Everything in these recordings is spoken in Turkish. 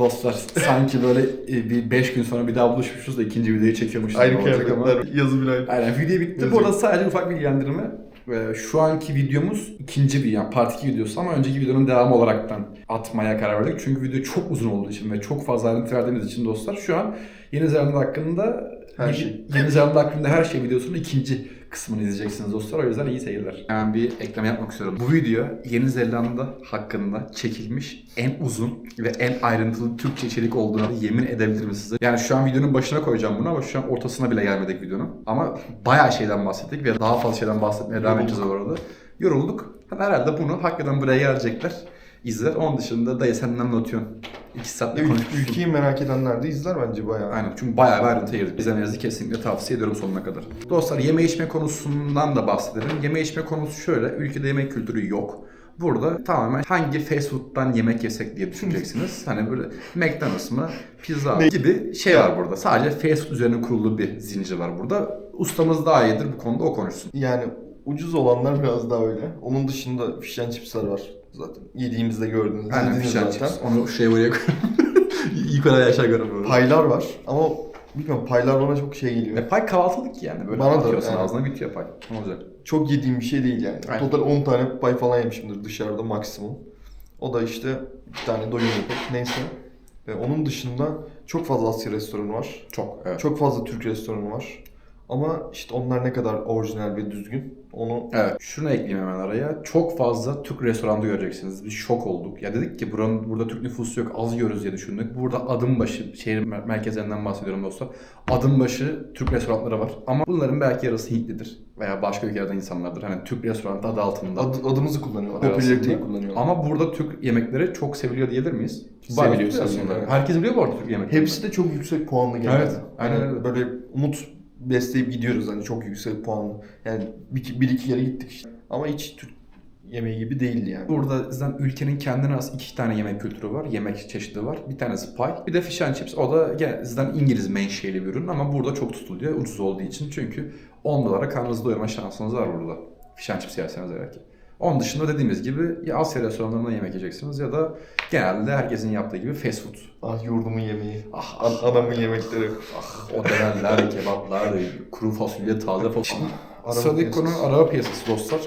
Dostlar sanki böyle e, bir 5 gün sonra bir daha buluşmuşuz da ikinci videoyu çekiyormuşuz. Aynı gibi olacak kıyafetler, yazı bile aynı. Aynen video bitti. Bu arada sadece ufak bilgilendirme. Ee, Şu anki videomuz ikinci bir yani part 2 videosu ama önceki videonun devamı olaraktan atmaya karar verdik. Çünkü video çok uzun olduğu için ve çok fazla ayrıntı verdiğimiz için dostlar şu an Yeni Zelanda hakkında Her şey. Yeni Zelanda hakkında her şey videosunun ikinci kısmını izleyeceksiniz dostlar. O yüzden iyi seyirler. Hemen bir ekleme yapmak istiyorum. Bu video Yeni Zelanda hakkında çekilmiş en uzun ve en ayrıntılı Türkçe içerik olduğuna yemin edebilirim size. Yani şu an videonun başına koyacağım bunu ama şu an ortasına bile gelmedik videonun. Ama bayağı şeyden bahsettik ve daha fazla şeyden bahsetmeye devam edeceğiz bu arada. Yorulduk. Herhalde bunu hakikaten buraya gelecekler. İzler. Onun dışında dayı sen ne anlatıyorsun? İki saatte konuşmuşsun. ülkeyi merak edenler de izler bence bayağı. Aynen çünkü bayağı bir ayrıntı girdik. İzlemenizi kesinlikle tavsiye ediyorum sonuna kadar. Dostlar yeme içme konusundan da bahsedelim. Yeme içme konusu şöyle. Ülkede yemek kültürü yok. Burada tamamen hangi fast food'dan yemek yesek diye düşüneceksiniz. hani böyle McDonald's mı, pizza mı gibi şey var burada. Sadece fast food üzerine kurulu bir zincir var burada. Ustamız daha iyidir bu konuda o konuşsun. Yani ucuz olanlar biraz daha öyle. Onun dışında fish and chipsler var zaten. Yediğimizde gördüğünüz. Aynen and zaten. chips. Onu şey buraya koyalım. Yukarıya aşağı göremiyorum. Paylar var ama bilmiyorum paylar bana çok şey geliyor. E, pay kahvaltılık yani. Böyle Bana da, yani. ağzına bitiyor pay. Ne olacak? Çok yediğim bir şey değil yani. Aynen. Total 10 tane pay falan yemişimdir dışarıda maksimum. O da işte bir tane doyum yapıp neyse. Ve onun dışında çok fazla Asya restoranı var. Çok evet. Çok fazla Türk restoranı var. Ama işte onlar ne kadar orijinal ve düzgün onu Evet. Şunu ekleyeyim hemen araya. Çok fazla Türk restoranda göreceksiniz. Biz şok olduk. Ya dedik ki buranın burada Türk nüfusu yok. Az yiyoruz diye düşündük. Burada adım başı, şehir mer- merkezlerinden bahsediyorum dostlar. Adım başı Türk restoranları var. Ama bunların belki yarısı Hintlidir. Veya başka ülkelerden insanlardır. Hani Türk restoranı adı altında. ad- adımızı kullanıyorlar. arasında. Popülariteyi kullanıyorlar. Ama burada Türk yemekleri çok seviliyor diyebilir miyiz? Seviliyor, Bayağı seviliyor, aslında. evet. Herkes biliyor bu arada Türk yemekleri. Hepsi de çok yüksek puanlı genelde. Evet, aynen Yani öyle. Böyle umut besleyip gidiyoruz hani çok yüksek puanlı. Yani bir, bir iki kere gittik işte. Ama hiç Türk yemeği gibi değildi yani. Burada zaten ülkenin kendine has iki tane yemek kültürü var. Yemek çeşidi var. Bir tanesi pie. Bir de fish and chips. O da gene zaten İngiliz menşeli bir ürün ama burada çok tutuluyor ucuz olduğu için. Çünkü 10 dolara karnınızı doyurma şansınız var burada. Fish and chips yerseniz eğer ki. Onun dışında dediğimiz gibi ya Asya restoranlarında yemek yiyeceksiniz ya da genelde herkesin yaptığı gibi fast food. Ah yurdumun yemeği. Ah, An- anamın yemekleri. ah o dönerler, kebaplar, kuru fasulye, taze fasulye. Araba Sıradaki konu araba piyasası dostlar.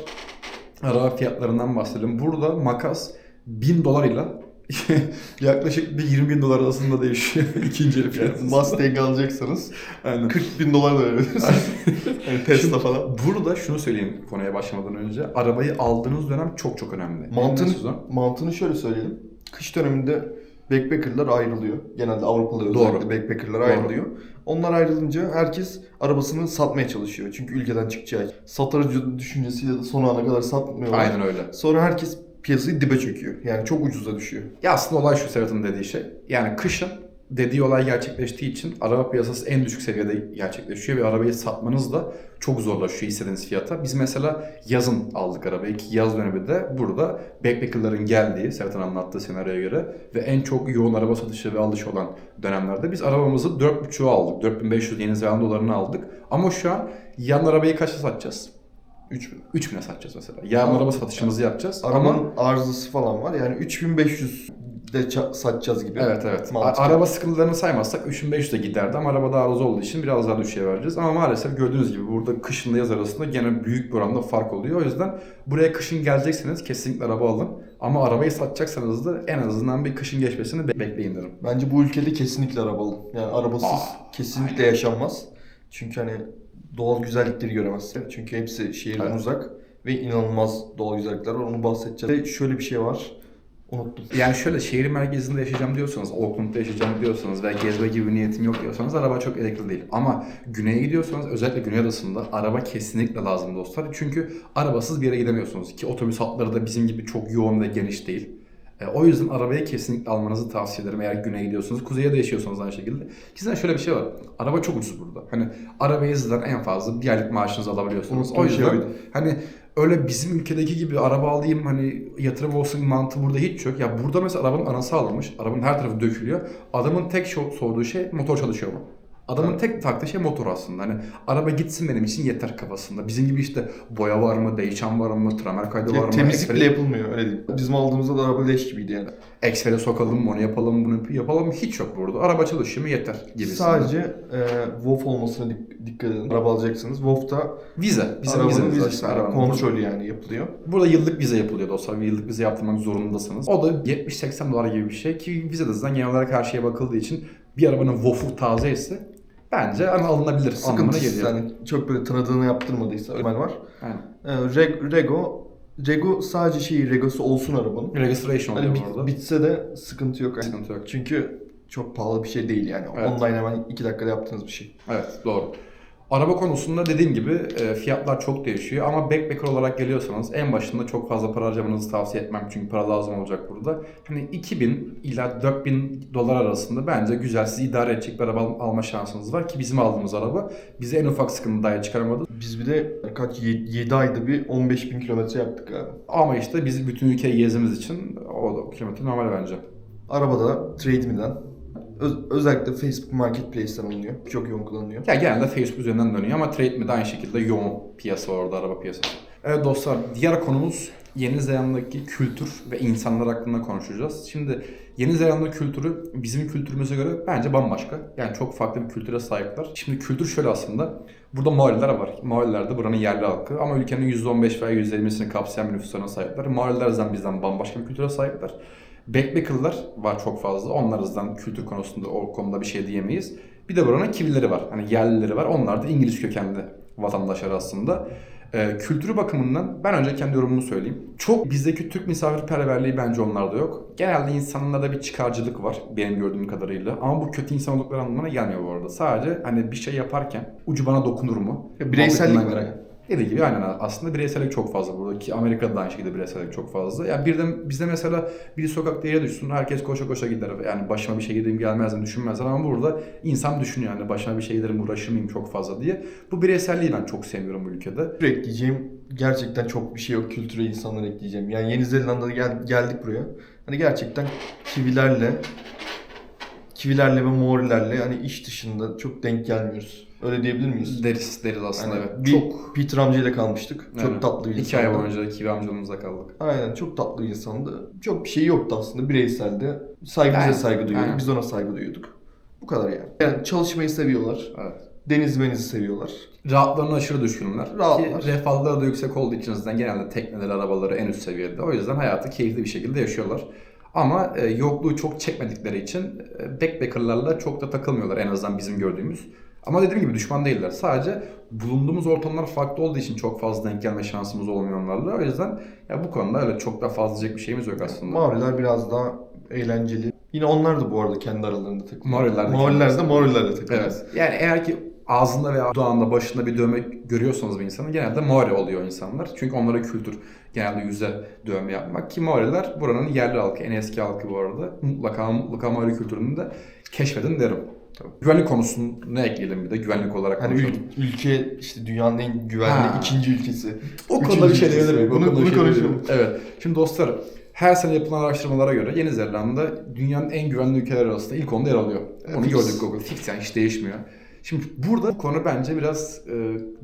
Araba fiyatlarından bahsedelim. Burada makas 1000 dolar ile yaklaşık bir 20 bin dolar arasında değişiyor ikinci el Yani fiyatı. Mustang alacaksanız Aynen. 40 bin dolar da verebilirsiniz. yani Tesla Şimdi falan. Burada şunu söyleyeyim konuya başlamadan önce. Arabayı aldığınız dönem çok çok önemli. Mantığını, mantığını şöyle söyleyelim. Kış döneminde backpackerlar ayrılıyor. Genelde Avrupalı Doğru. özellikle backpackerlar Doğru. ayrılıyor. Onlar ayrılınca herkes arabasını satmaya çalışıyor. Çünkü ülkeden çıkacağı için. Satarıcı düşüncesiyle de son ana kadar satmıyorlar. Aynen öyle. Sonra herkes piyasayı dibe çöküyor. Yani çok ucuza düşüyor. Ya aslında olay şu Serhat'ın dediği şey. Yani kışın dediği olay gerçekleştiği için araba piyasası en düşük seviyede gerçekleşiyor ve arabayı satmanız da çok zorlaşıyor istediğiniz fiyata. Biz mesela yazın aldık arabayı ki yaz dönemi de burada backpackerların geldiği Serhat'ın anlattığı senaryoya göre ve en çok yoğun araba satışı ve alışı olan dönemlerde biz arabamızı 4.5'u aldık. 4500 Yeni Zelanda dolarını aldık. Ama şu an yan arabayı kaça satacağız? 3000. 3000'e satacağız mesela. Ama- araba satışımızı yapacağız. Ama Arabanın arızası falan var. Yani 3500 de satacağız gibi. Evet evet. Mantıklı. araba sıkıntılarını saymazsak 3500'e giderdi ama araba daha arıza olduğu için biraz daha düşüğe vereceğiz. Ama maalesef gördüğünüz gibi burada kışınla yaz arasında gene büyük bir oranda fark oluyor. O yüzden buraya kışın gelecekseniz kesinlikle araba alın. Ama arabayı satacaksanız da en azından bir kışın geçmesini be- bekleyin derim. Bence bu ülkede kesinlikle arabalı. Yani arabasız Aa, kesinlikle yaşanmaz. Çünkü hani doğal güzellikleri göremezsin. Çünkü hepsi şehirden Evet. uzak ve inanılmaz doğal güzellikler var. Onu bahsedeceğiz. Ve şöyle bir şey var. Unuttum. Yani şöyle şehir merkezinde yaşayacağım diyorsanız, Auckland'da yaşayacağım diyorsanız ve gezme gibi bir niyetim yok diyorsanız araba çok gerekli değil. Ama güneye gidiyorsanız özellikle Güney Adası'nda araba kesinlikle lazım dostlar. Çünkü arabasız bir yere gidemiyorsunuz ki otobüs hatları da bizim gibi çok yoğun ve geniş değil. E, o yüzden arabayı kesinlikle almanızı tavsiye ederim eğer güneye gidiyorsanız. Kuzeye de yaşıyorsanız aynı şekilde. Ki zaten şöyle bir şey var. Araba çok ucuz burada. Hani arabayı zaten en fazla bir aylık maaşınızı alabiliyorsunuz. O şey yüzden oydu. hani öyle bizim ülkedeki gibi araba alayım hani yatırım olsun mantığı burada hiç yok. Ya burada mesela arabanın anası alınmış. Arabanın her tarafı dökülüyor. Adamın tek sorduğu şey motor çalışıyor mu? Adamın tek taktığı şey motor aslında. Hani araba gitsin benim için yeter kafasında. Bizim gibi işte boya var mı, değişen var mı, tramer kaydı var mı? Temizlik bile yapılmıyor öyle değil. Bizim aldığımızda da araba leş gibiydi yani. Expert'e sokalım, onu yapalım, bunu yapalım. Hiç yok burada. Araba çalışıyor mu yeter gibisinden. Sadece e, WOF olmasına dik- dikkat edin. Araba alacaksınız. WOF'ta Vize. Bizim arabanın yani arabanın. kontrolü yani yapılıyor. Burada yıllık vize yapılıyor dostlar. Bir yıllık vize yaptırmak zorundasınız. O da 70-80 dolar gibi bir şey ki vizede zaten genel olarak her şeye bakıldığı için bir arabanın WOF'u taze ise bence hani alınabilir anlamına Sıkıntısı geliyor. yani çok böyle tanıdığını yaptırmadıysa öyle var. Aynen. E, Reg- Rego Rego sadece şey Regosu olsun arabanın. Registration Hani oluyor bit- burada. bitse de sıkıntı yok. Yani. Sıkıntı yok. Çünkü çok pahalı bir şey değil yani. Evet. Online hemen 2 dakikada yaptığınız bir şey. Evet doğru. Araba konusunda dediğim gibi e, fiyatlar çok değişiyor ama backpacker olarak geliyorsanız en başında çok fazla para harcamanızı tavsiye etmem çünkü para lazım olacak burada. Hani 2000 ila 4000 dolar arasında bence güzel sizi idare edecek bir araba al- alma şansınız var ki bizim aldığımız araba bize en ufak sıkıntı dahi çıkaramadı. Biz bir de kaç 7 ayda bir 15 bin kilometre yaptık abi. Ama işte biz bütün ülkeyi gezdiğimiz için o kilometre normal bence. Arabada TradeMe'den öz- özellikle Facebook Marketplace'ten alınıyor. Çok yoğun kullanılıyor. Ya genelde Facebook üzerinden dönüyor ama TradeMe de aynı şekilde yoğun piyasa orada araba piyasası. Evet dostlar diğer konumuz Yeni Zelanda'daki kültür ve insanlar hakkında konuşacağız. Şimdi Yeni Zelanda kültürü bizim kültürümüze göre bence bambaşka. Yani çok farklı bir kültüre sahipler. Şimdi kültür şöyle aslında. Burada Maoriler var. Maoriler de buranın yerli halkı ama ülkenin %15 veya %20'sini kapsayan bir nüfuslarına sahipler. Maoriler zaten bizden bambaşka bir kültüre sahipler. Backpacker'lar var çok fazla. Onlarızdan kültür konusunda o konuda bir şey diyemeyiz. Bir de buranın Kivileri var. Hani yerlileri var. Onlar da İngiliz kökenli vatandaşlar aslında. Ee, kültürü bakımından ben önce kendi yorumumu söyleyeyim. Çok bizdeki Türk misafirperverliği bence onlarda yok. Genelde insanlarda bir çıkarcılık var benim gördüğüm kadarıyla. Ama bu kötü insan oldukları anlamına gelmiyor bu arada. Sadece hani bir şey yaparken ucu bana dokunur mu? Ya bireysellik var. Dediği gibi aynen aslında bireysellik çok fazla burada ki Amerika'da da aynı şekilde bireysellik çok fazla. Yani bir de bizde mesela biri sokakta yere düşsün herkes koşa koşa gider. Yani başıma bir şey gelir gelmez mi düşünmezler ama burada insan düşünüyor yani başıma bir şey gelirim uğraşır mıyım çok fazla diye. Bu bireyselliği ben çok sevmiyorum bu ülkede. Ekleyeceğim gerçekten çok bir şey yok kültüre insanlar ekleyeceğim. Yani Yeni Zelanda'da gel- geldik buraya. Hani gerçekten kivilerle kivilerle ve Maorilerle hani iş dışında çok denk gelmiyoruz. Öyle diyebilir miyiz? Deriz deriz aslında Hani evet. bir çok Peter amcayla kalmıştık. Çok Aynen. tatlı bir iki ay insandı. boyunca Kivi amcamızla kaldık. Aynen çok tatlı bir insandı. Çok bir şey yoktu aslında bireyseldi. Saygı bize Aynen, saygı duyuyorduk. aynen. Biz ona saygı duyuyorduk. Bu kadar yani. Yani çalışmayı seviyorlar. Evet. Deniz menizi seviyorlar. Rahatlarına aşırı düşkünler. Rahatlar. Ki refahları da yüksek olduğu için zaten genelde tekneler, arabaları en üst seviyede. O yüzden hayatı keyifli bir şekilde yaşıyorlar. Ama e, yokluğu çok çekmedikleri için e, backpackerlarla çok da takılmıyorlar en azından bizim gördüğümüz. Ama dediğim gibi düşman değiller. Sadece bulunduğumuz ortamlar farklı olduğu için çok fazla denk gelme şansımız olmuyor onlarla. O yüzden ya bu konuda öyle çok da fazla diyecek bir şeyimiz yok aslında. Maoriler biraz daha eğlenceli. Yine onlar da bu arada kendi aralarında takılıyor. Maoriler de Maoriler de kendi- Maorilerle takılıyor. Evet. Yani eğer ki ağzında veya dudağında başında bir dövme görüyorsanız bir insanın genelde Maori oluyor insanlar. Çünkü onlara kültür genelde yüze dövme yapmak. Ki Maoriler buranın yerli halkı, en eski halkı bu arada. Mutlaka mutlaka Maori kültürünü de keşfedin derim. Tabii. Güvenlik konusunu ne ekleyelim bir de güvenlik olarak Hani konuşalım. ül- ülke işte dünyanın en güvenli Ha. ikinci ülkesi. O Üçüncü konuda bir şey ülkesi. diyebilir miyim? O Bunu- konuda bir bunu şey konuşalım. diyebilir miyim? Evet. Şimdi dostlar her sene yapılan araştırmalara göre Yeni Zelanda dünyanın en güvenli ülkeler arasında ilk onda yer alıyor. Onu Fix. gördük Google. Fix yani hiç değişmiyor. Şimdi burada bu konu bence biraz e,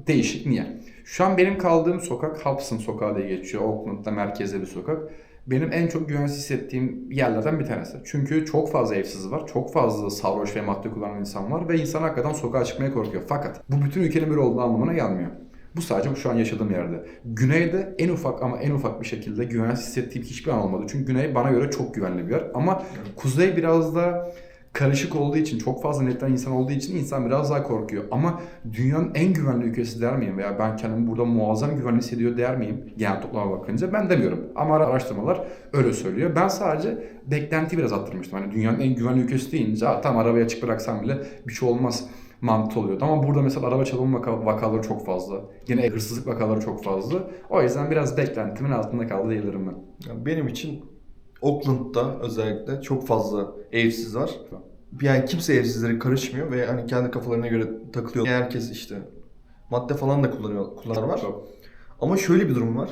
değişik. Niye? Şu an benim kaldığım sokak Hobson Sokağı diye geçiyor. Auckland'da merkezde bir sokak. Benim en çok güvensiz hissettiğim yerlerden bir tanesi. Çünkü çok fazla evsiz var. Çok fazla sarhoş ve madde kullanan insan var. Ve insan hakikaten sokağa çıkmaya korkuyor. Fakat bu bütün ülkenin böyle olduğu anlamına gelmiyor. Bu sadece şu an yaşadığım yerde. Güneyde en ufak ama en ufak bir şekilde güvensiz hissettiğim hiçbir an olmadı. Çünkü güney bana göre çok güvenli bir yer. Ama kuzey biraz da karışık olduğu için, çok fazla netten insan olduğu için insan biraz daha korkuyor. Ama dünyanın en güvenli ülkesi der miyim? Veya ben kendimi burada muazzam güvenli hissediyor der miyim? Genel toplama bakınca ben demiyorum. Ama araştırmalar öyle söylüyor. Ben sadece beklenti biraz attırmıştım. Hani dünyanın en güvenli ülkesi deyince "Aa, tamam arabaya açık bıraksam bile bir şey olmaz mantığı oluyordu. Ama burada mesela araba çalınma vaka- vakaları çok fazla. Yine hırsızlık vakaları çok fazla. O yüzden biraz beklentimin altında kaldı diyebilirim ben. Benim için Auckland'da özellikle çok fazla evsiz var. Yani kimse evsizlere karışmıyor ve hani kendi kafalarına göre takılıyor. Herkes işte madde falan da kullanıyor, kullanan var. Çok. Ama şöyle bir durum var.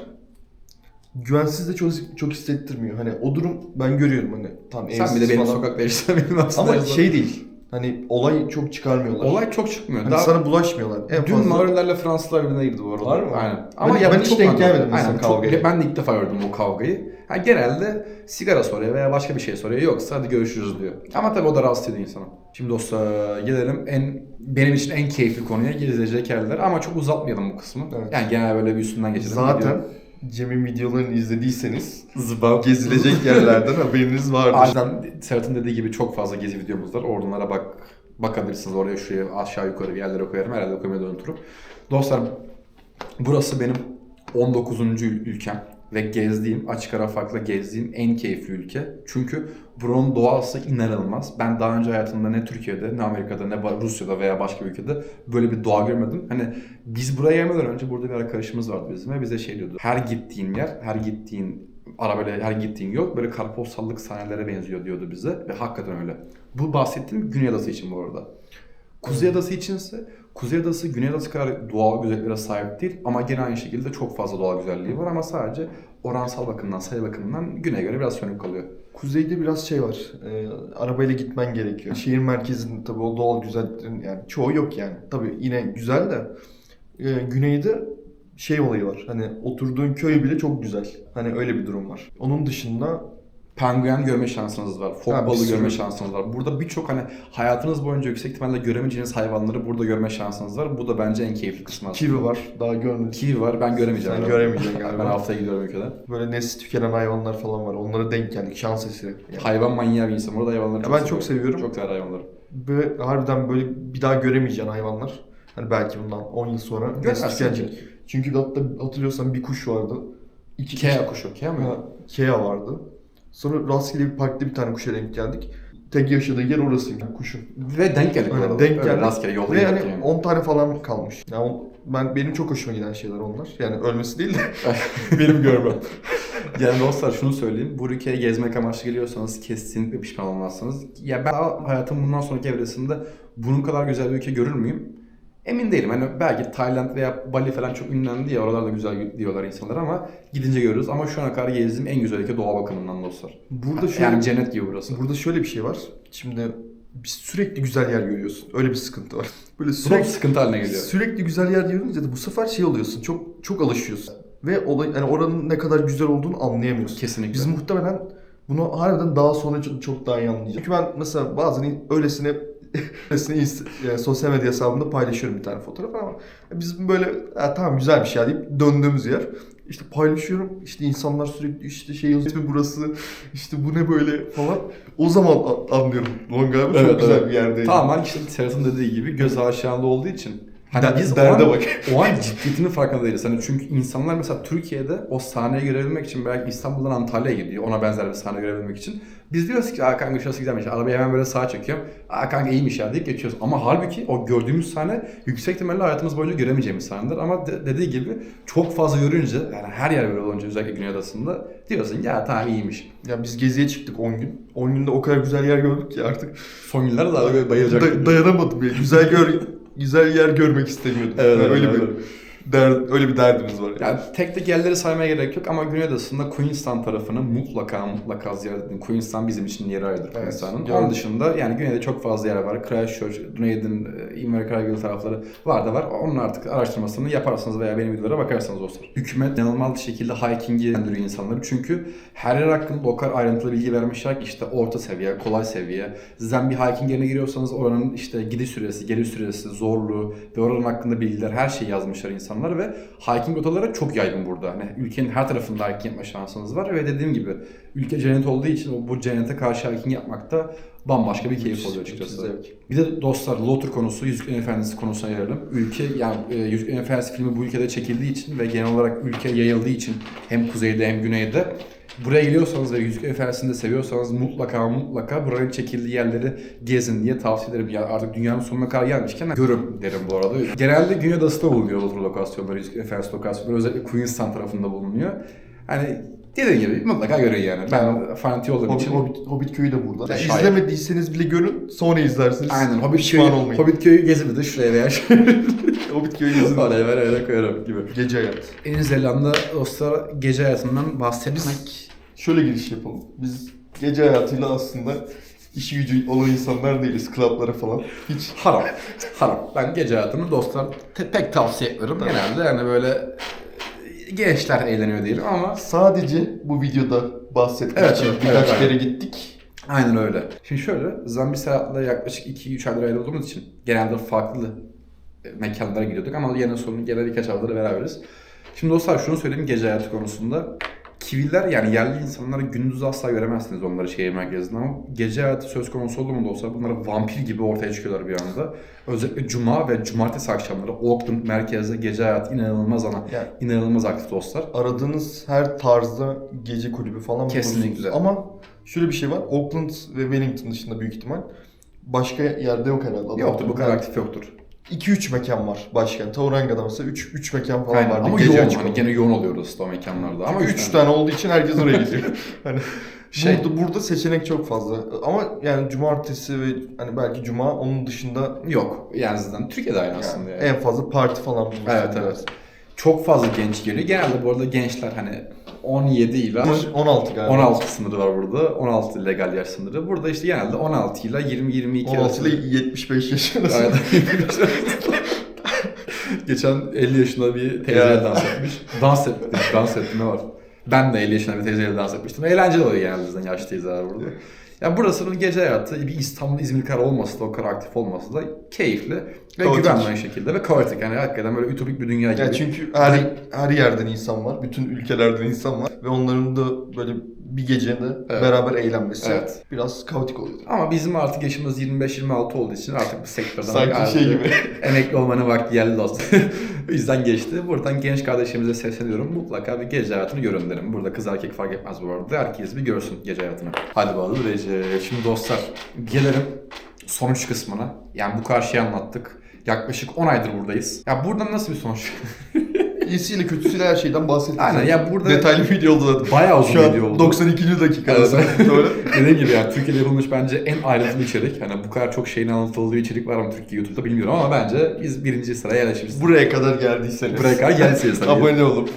Güvensiz de çok, çok hissettirmiyor. Hani o durum ben görüyorum hani tam Sen evsiz bir de benim falan. sokakta yaşayan aslında. Ama şey değil. Hani olay çok çıkarmıyorlar. Olay çok çıkmıyor. Hani Daha sana bulaşmıyorlar. En Dün fazla Maorilerle Fransızlar birbirine girdi bu arada. Var mı? Aynen. Ben- ya ben hiç çok denk gelmedim mesela Aynen, çok- kavgaya. Ben de ilk defa gördüm o kavgayı. Ha, genelde sigara soruyor veya başka bir şey soruyor. Yoksa hadi görüşürüz diyor. Ama tabii o da rahatsız ediyor insanı. Şimdi dostlar gelelim en benim için en keyifli konuya yerler. Ama çok uzatmayalım bu kısmı. Evet. Yani genel böyle bir üstünden geçelim. Zaten Video- Cem'in videolarını izlediyseniz Zıbap. gezilecek yerlerden haberiniz vardır. Aynen Serhat'ın dediği gibi çok fazla gezi videomuz var. Oralara bak bakabilirsiniz. Oraya şuraya aşağı yukarı bir yerlere koyarım. Herhalde koymayı da unuturum. Dostlar burası benim 19. ül- ülkem ve gezdiğim, açık ara farklı gezdiğim en keyifli ülke. Çünkü buranın doğası inanılmaz. Ben daha önce hayatımda ne Türkiye'de, ne Amerika'da, ne Rusya'da veya başka bir ülkede böyle bir doğa görmedim. Hani biz buraya gelmeden önce burada bir arkadaşımız vardı bizim ve bize şey diyordu. Her gittiğin yer, her gittiğin arabayla her gittiğin yol böyle kartpostallık sahnelere benziyor diyordu bize ve hakikaten öyle. Bu bahsettiğim Güney Adası için bu arada. Kuzey Adası içinse Kuzey Adası Güney Adası kadar doğal güzelliklere sahip değil ama gene aynı şekilde çok fazla doğal güzelliği var ama sadece oransal bakımdan, sayı bakımından Güney'e göre biraz sönük kalıyor. Kuzeyde biraz şey var. E, arabayla gitmen gerekiyor. Şehir merkezinde tabii o doğal güzelliklerin yani çoğu yok yani. Tabii yine güzel de e, güneyde şey olayı var. Hani oturduğun köy bile çok güzel. Hani öyle bir durum var. Onun dışında Penguen görme şansınız var. Fok balığı görme şansınız var. Burada birçok hani hayatınız boyunca yüksek ihtimalle göremeyeceğiniz hayvanları burada görme şansınız var. Bu da bence en keyifli kısmı kivi var. Daha görmedim. Kiwi var. Ben göremeyeceğim. Sen göremeyeceksin galiba. Ben haftaya gidiyorum ülkeden. Böyle nesli tükenen hayvanlar falan var. Onlara denk geldik. Şans eseri. Yani. Hayvan manyağı bir insan. Orada hayvanları Ya ben çok seviyorum. Çok sever hayvanları. Böyle harbiden böyle bir daha göremeyeceğin hayvanlar. Hani belki bundan 10 yıl sonra nesli tükenecek. Çünkü hatta hatırlıyorsan bir kuş vardı. İki, Kea kuşu. Kea mı? Kea vardı. Sonra rastgele bir parkta bir tane kuşa denk geldik. Tek yaşadığı yer orasıydı kuşun. Ve denk geldik Öyle, arada. denk geldik. Rastgele yolda Ve gittik yani yani. 10 tane falan kalmış. Yani on- ben benim çok hoşuma giden şeyler onlar. Yani ölmesi değil de benim görmem. Yani dostlar şunu söyleyeyim. Bu ülkeye gezmek amaçlı geliyorsanız kesinlikle pişman olmazsınız. Ya ben hayatım bundan sonraki evresinde bunun kadar güzel bir ülke görür müyüm? Emin değilim. Hani belki Tayland veya Bali falan çok ünlendi ya oralar da güzel diyorlar insanlar ama gidince görürüz. Ama şu ana kadar gezdiğim en güzel ülke doğa bakımından dostlar. Burada şöyle, Yani cennet gibi burası. burada şöyle bir şey var. Şimdi sürekli güzel yer görüyorsun. Öyle bir sıkıntı var. Böyle sürekli sıkıntı haline geliyor. Sürekli güzel yer görünce de bu sefer şey oluyorsun. Çok çok alışıyorsun. Ve olay yani oranın ne kadar güzel olduğunu anlayamıyorsun. Kesinlikle. Biz muhtemelen bunu harbiden daha sonra çok, çok daha iyi anlayacağız. Çünkü ben mesela bazen öylesine e, sosyal medya hesabımda paylaşıyorum bir tane fotoğraf ama biz böyle "Ha, tamam güzel bir şey ya" deyip döndüğümüz yer. İşte paylaşıyorum. İşte insanlar sürekli işte şey yazıyor "İsmi burası. işte bu ne böyle falan. O zaman anlıyorum. Ulan galiba çok Evet, güzel evet. bir yerdeyim. Tamamen işte Serhat'ın dediği gibi göz aşağında olduğu için. Hani Der- biz o derde an, bak. o an ciddiyetinin farkında değiliz. Hani çünkü insanlar mesela Türkiye'de o sahneyi görebilmek için belki İstanbul'dan Antalya'ya gidiyor. Ona benzer bir sahne görebilmek için. Biz diyoruz ki aa kanka şurası güzelmiş. Arabayı hemen böyle sağa çekiyorum. Aa kanka iyiymiş ya deyip geçiyoruz. Ama halbuki o gördüğümüz sahne yüksek ihtimalle hayatımız boyunca göremeyeceğimiz sahnedir. Ama de- dediği gibi çok fazla görünce yani her yer böyle olunca özellikle Güney Adası'nda diyorsun ya tamam iyiymiş. Ya biz geziye çıktık 10 gün. 10 günde o kadar güzel yer gördük ki artık Son yıllarda daha böyle bayılacak. Da- dayanamadım ya. Güzel gör güzel yer görmek istemiyordum. Evet, Yani öyle evet, bir evet. der, öyle bir derdimiz var. Yani. Yani tek tek yerleri saymaya gerek yok ama Güney Adası'nda Queenstown tarafını mutlaka mutlaka ziyaret edin. Queenstown bizim için yeri ayrıdır Evet, Queenstown'un. gördüm. Onun dışında yani Güney'de çok fazla yer var. Christchurch, Dunedin, Invercargill tarafları var da var. Onun artık araştırmasını yaparsınız veya benim videolara bakarsanız dostlar. Hükümet inanılmaz bir şekilde hiking'i yönlendiriyor insanları. Çünkü her yer hakkında o kadar ayrıntılı bilgi vermişler ki işte orta seviye, kolay seviye. Sizden bir hiking yerine giriyorsanız oranın işte gidiş süresi, geliş süresi, zorluğu ve oranın hakkında bilgiler her şeyi yazmışlar insanlar ve hiking rotaları çok yaygın burada. Hani ülkenin her tarafında hiking yapma şansınız var ve dediğim gibi ülke cennet olduğu için bu cennete karşı hiking yapmakta bambaşka bir keyif oluyor açıkçası. Bir de dostlar Lotur konusu Yüzüklerin Efendisi konusuna gelelim. Ülke yani e, Yüzüklerin Efendisi filmi bu ülkede çekildiği için ve genel olarak ülke yayıldığı için hem kuzeyde hem güneyde buraya geliyorsanız ve Yüzüklerin Efendisi'ni de seviyorsanız mutlaka mutlaka buranın çekildiği yerleri gezin diye tavsiye ederim. Yani artık dünyanın sonuna kadar gelmişken görün derim bu arada. Genelde Güney Adası'da bulunuyor Lotur lokasyonları, Yüzüklerin Efendisi lokasyonları. Özellikle Queenstown tarafında bulunuyor. Hani dediğim gibi mutlaka görün yani. Ben fanatik olduğum Hobbit, için Hobbit, Hobbit köyü de burada. Yani Şayet. izlemediyseniz bile görün sonra izlersiniz. Aynen Hobbit köyü, olmayın. Hobbit köyü gezip de şuraya veya Hobbit köyü izin. oraya ver öyle koyarım gibi. Gece hayat. Yeni Zelanda dostlar gece hayatından bahsetmek Şöyle giriş yapalım. Biz gece hayatıyla aslında işi gücü olan insanlar değiliz. Klaplara falan. Hiç. Haram. Haram. Ben gece hayatını dostlar te- pek tavsiye etmiyorum. Genelde yani böyle e, gençler eğleniyor diyelim ama Sadece bu videoda bahsetmek Evet, için evet, birkaç evet, kere gittik. Aynen öyle. Şimdi şöyle, Zambi Serhat'la yaklaşık 2-3 aydır ayrıldığımız için genelde farklı e, mekanlara gidiyorduk ama yine sonun gene birkaç aydır beraberiz. Şimdi dostlar şunu söyleyeyim gece hayatı konusunda. Kiviler yani yerli insanları gündüz asla göremezsiniz onları şehir merkezinde ama gece hayatı söz konusu oldu mu dostlar bunlar vampir gibi ortaya çıkıyorlar bir anda. Özellikle cuma ve cumartesi akşamları Auckland merkezde gece hayatı inanılmaz ama Yani inanılmaz aktif dostlar. aradığınız her tarzda gece kulübü falan Kesinlikle. bulursunuz. Ama şöyle bir şey var. Auckland ve Wellington dışında büyük ihtimal başka yerde yok herhalde. Yoktur bu kadar aktif yoktur. 2-3 mekan var başkent. Tauranga'da mesela 3 3 mekan falan Aynen. var. Ama gece yoğun açık hani olan. gene yoğun oluyoruz o mekanlarda. Ama Ama üç 3 tane olduğu için herkes oraya gidiyor. hani Şey- burada, burada seçenek çok fazla. Ama yani cumartesi ve hani belki cuma onun dışında Yok. Yani zaten Türkiye'de aynı aslında yani yani. en fazla parti falan bulursun. Evet evet. Çok fazla genç geliyor. Genelde bu arada gençler hani 17 ile 16 galiba. 16 sınırı var burada. 16 legal yaş sınırı. Burada işte genelde 16 ile 20-22 16 ile 75 yaş arası. Aynen. Geçen 50 yaşında bir teyzeyle dans etmiş. Dans ettim. Dans ettim ne var? Ben de 50 yaşında bir teyzeyle dans etmiştim. Eğlenceli oluyor genelde zaten yaşlı teyzeler burada. Ya burasının gece hayatı bir İstanbul, İzmir kadar olması da o kadar aktif olması da keyifli ve Kaotik. güvenmeyen şekilde ve kaotik. Yani hakikaten böyle ütopik bir dünya gibi. Ya çünkü her her yerden insan var. Bütün ülkelerden insan var ve onların da böyle bir gecede Evet. beraber eğlenmesi Evet. biraz kaotik oluyor. Ama bizim artık yaşımız 25-26 olduğu için artık bu sektörden Sanki şey gibi. emekli olmanın vakti geldi dostum. o yüzden geçti. Buradan genç kardeşimize sesleniyorum. Mutlaka bir gece hayatını görün derim. Burada kız erkek fark etmez bu arada. Herkes bir görsün gece hayatını. Hadi bakalım Recep. Şimdi dostlar gelelim sonuç kısmına. Yani bu karşıyı anlattık. Yaklaşık 10 aydır buradayız. Ya buradan nasıl bir sonuç? İyisiyle kötüsüyle her şeyden bahsettik. Aynen ya burada Detaylı bir video oldu zaten. bayağı uzun Şu an video oldu. 92. dakika. Doğru. Dediğim gibi yani Türkiye'de yapılmış bence en ayrıntılı içerik. Hani bu kadar çok şeyin anlatıldığı içerik var mı Türkiye YouTube'da bilmiyorum ama bence biz birinci sıraya yerleşmişiz. Buraya kadar geldiyseniz. Buraya kadar geldiyseniz. Abone olup.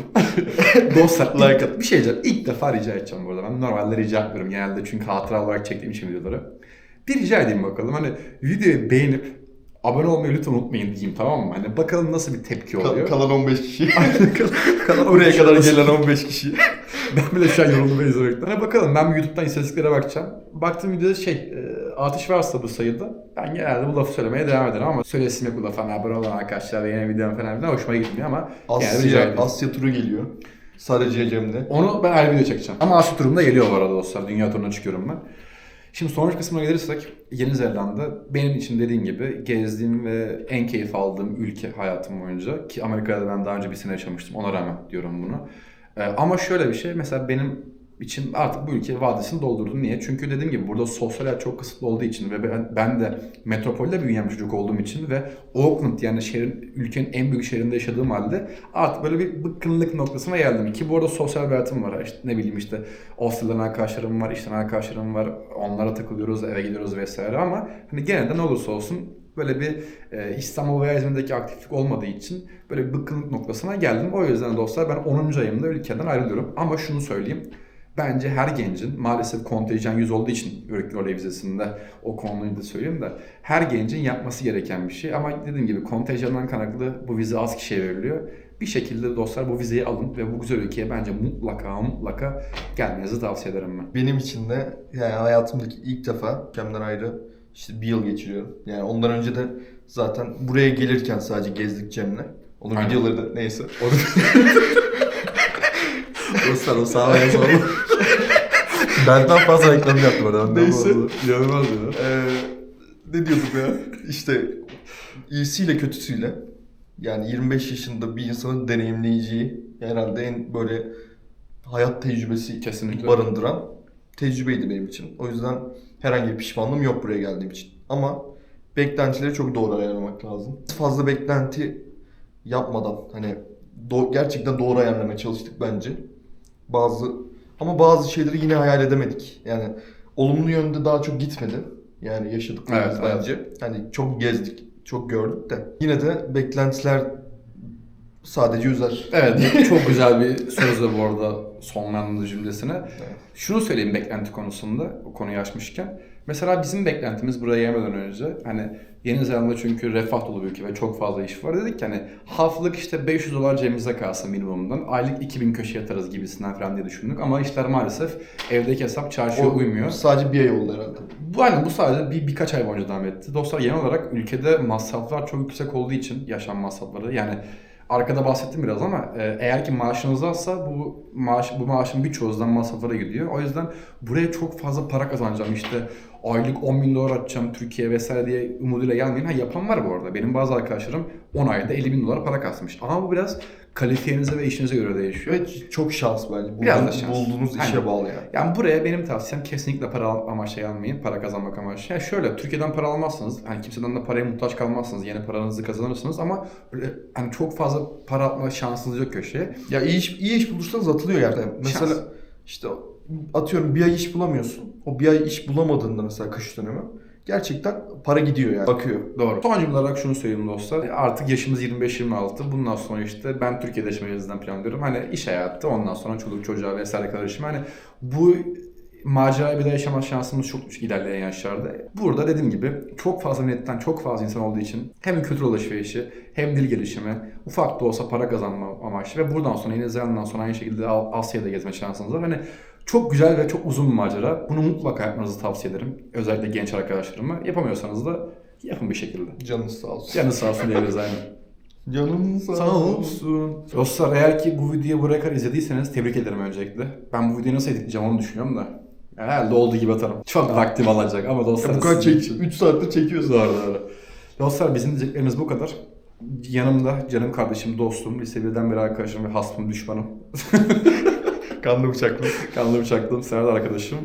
Dostlar Like at. Bir şey diyeceğim. İlk defa rica edeceğim burada. Ben normalde rica etmiyorum genelde çünkü hatıra olarak çektiğim için videoları. Bir rica edeyim bakalım. Hani videoyu beğenip abone olmayı lütfen unutmayın diyeyim tamam mı? Hani bakalım nasıl bir tepki oluyor. kalan 15 kişi. Kalan Buraya kadar gelen gelen 15 kişi. Ben bile şu an yoruldum ben izlemekten. Hani bakalım ben YouTube'dan istatistiklere bakacağım. Baktığım videoda şey e, artış varsa bu sayıda ben genelde bu lafı söylemeye devam ederim ama söylesim yok bu lafı. Hani abone olan arkadaşlar ve yeni videom falan filan hoşuma gitmiyor ama Asya. Asya turu geliyor. Sadece Cem'de. Onu ben ayrı video çekeceğim. Ama Asya turumda geliyor bu arada dostlar. Dünya turuna çıkıyorum ben. Şimdi sonuç kısmına gelirsek Yeni Zelanda benim için dediğim gibi gezdiğim ve en keyif aldığım ülke hayatım boyunca. Ki Amerika'da ben daha önce bir sene yaşamıştım ona rağmen diyorum bunu. Ee, ama şöyle bir şey mesela benim için artık bu ülke vadisini doldurdum. Niye? Çünkü dediğim gibi burada sosyal hayat çok kısıtlı olduğu için ve ben, ben de metropolde büyüyen bir çocuk olduğum için ve Auckland yani şehrin, ülkenin en büyük şehrinde yaşadığım halde artık böyle bir bıkkınlık noktasına geldim. Ki bu arada sosyal bir hayatım var. İşte ne bileyim işte Avustralya'dan arkadaşlarım var, işten arkadaşlarım var. Onlara takılıyoruz, eve gidiyoruz vesaire ama hani genelde ne olursa olsun böyle bir e, İstanbul veya İzmir'deki aktiflik olmadığı için böyle bir bıkkınlık noktasına geldim. O yüzden dostlar ben 10. ayımda ülkeden ayrılıyorum. Ama şunu söyleyeyim. Bence her gencin maalesef kontenjan 100 olduğu için Work Holiday vizesinde o konuyu da söyleyeyim de her gencin yapması gereken bir şey. Ama dediğim gibi kontenjandan kaynaklı bu vize az kişiye veriliyor. Bir şekilde dostlar bu vizeyi alın ve bu güzel ülkeye bence mutlaka mutlaka gelmenizi tavsiye ederim ben. Benim için de yani hayatımdaki ilk defa Cem'den ayrı işte bir yıl geçiriyorum. Yani ondan önce de zaten buraya gelirken sadece gezdik Cem'le. Onun Aynen. videoları da neyse. dostlar o sağ sol. Benden fazla reklam yaptım orada. Neyse. İnanılmaz ya. Ee, ne diyorduk ya? İşte iyisiyle kötüsüyle yani 25 yaşında bir insanın deneyimleyeceği herhalde en böyle hayat tecrübesi Kesinlikle. barındıran tecrübeydi benim için. O yüzden herhangi bir pişmanlığım yok buraya geldiğim için. Ama beklentileri çok doğru ayarlamak lazım. Fazla beklenti yapmadan hani do- gerçekten doğru ayarlamaya çalıştık bence. Bazı ama bazı şeyleri yine hayal edemedik. Yani olumlu yönde daha çok gitmedi. Yani yaşadıklarımız Evet, evet. bence. Hani çok gezdik, çok gördük de. Yine de beklentiler sadece üzer. Evet çok güzel bir söz de bu arada sonlandırdı cümlesine. Şunu söyleyeyim beklenti konusunda o konuyu açmışken. Mesela bizim beklentimiz buraya gelmeden önce hani Yeni Zelanda çünkü refah dolu bir ülke ve çok fazla iş var. Dedik ki hani haftalık işte 500 dolar cebimize kalsın minimumdan. Aylık 2000 köşe yatarız gibisinden falan diye düşündük. Ama işler maalesef evdeki hesap çarşıya O uymuyor. Sadece bir ay oldu herhalde. Bu hani bu sadece bir birkaç ay boyunca devam etti. Dostlar genel olarak ülkede masraflar çok yüksek olduğu için yaşam masrafları yani arkada bahsettim biraz ama e, eğer ki maaşınız azsa bu maaş bu maaşın birçoğu zaten masraflara gidiyor. O yüzden buraya çok fazla para kazanacağım işte aylık 10 bin dolar atacağım Türkiye vesaire diye umuduyla gelmeyin. Ha yapan var bu arada. Benim bazı arkadaşlarım 10 ayda 50 bin dolar para kasmış. Ama bu biraz kalifiyenize ve işinize göre değişiyor. Ve çok şans bence. Biraz da şans. Bulduğunuz işe Aynen. bağlı yani. Yani buraya benim tavsiyem kesinlikle para amaçlı almayın. Para kazanmak amaçlı. Yani şöyle Türkiye'den para almazsınız. Hani kimseden de paraya muhtaç kalmazsınız. Yeni paranızı kazanırsınız ama böyle hani çok fazla para atma şansınız yok köşeye. Ya iyi iş, iyi iş bulursanız atılıyor yani. Mesela Şans. işte atıyorum bir ay iş bulamıyorsun. O bir ay iş bulamadığında mesela kış dönemi gerçekten para gidiyor yani. Bakıyor. Doğru. Son cümle olarak şunu söyleyeyim dostlar. Artık yaşımız 25-26. Bundan sonra işte ben Türkiye'de yaşamayı yüzden planlıyorum. Hani iş hayatı ondan sonra çoluk çocuğa vesaire karışımı. Hani bu macerayı bir daha yaşama şansımız çok düşük ilerleyen yaşlarda. Burada dediğim gibi çok fazla milletten çok fazla insan olduğu için hem kültür alışverişi hem dil gelişimi ufak da olsa para kazanma amaçlı ve buradan sonra Yeni Zelanda'dan sonra aynı şekilde Asya'da gezme şansınız var. Hani çok güzel ve çok uzun bir macera. Bunu mutlaka yapmanızı tavsiye ederim. Özellikle genç arkadaşlarıma. Yapamıyorsanız da yapın bir şekilde. Canınız sağ olsun. Canı sağ olsun diyebiliriz aynen. Canın sağ, Sağ olsun. Dostlar eğer ki bu videoyu buraya kadar izlediyseniz tebrik ederim öncelikle. Ben bu videoyu nasıl editleyeceğim onu düşünüyorum da. Herhalde olduğu gibi atarım. Çok vaktim alacak ama dostlar Ya bu kadar çek, için- 3 saattir çekiyorsun. Doğru doğru. Dostlar bizim diyeceklerimiz bu kadar. Yanımda canım kardeşim, dostum, lise birden beri arkadaşım ve hasmım, düşmanım. Kanlı bıçaklı. Kanlı bıçaklım, Serdar arkadaşım.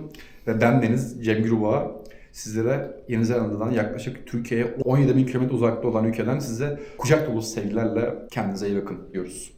Ve ben Deniz, Cem Güruba. Sizlere Yeni Zelanda'dan yaklaşık Türkiye'ye 17 bin kilometre uzakta olan ülkeden size kucak dolusu sevgilerle kendinize iyi bakın diyoruz.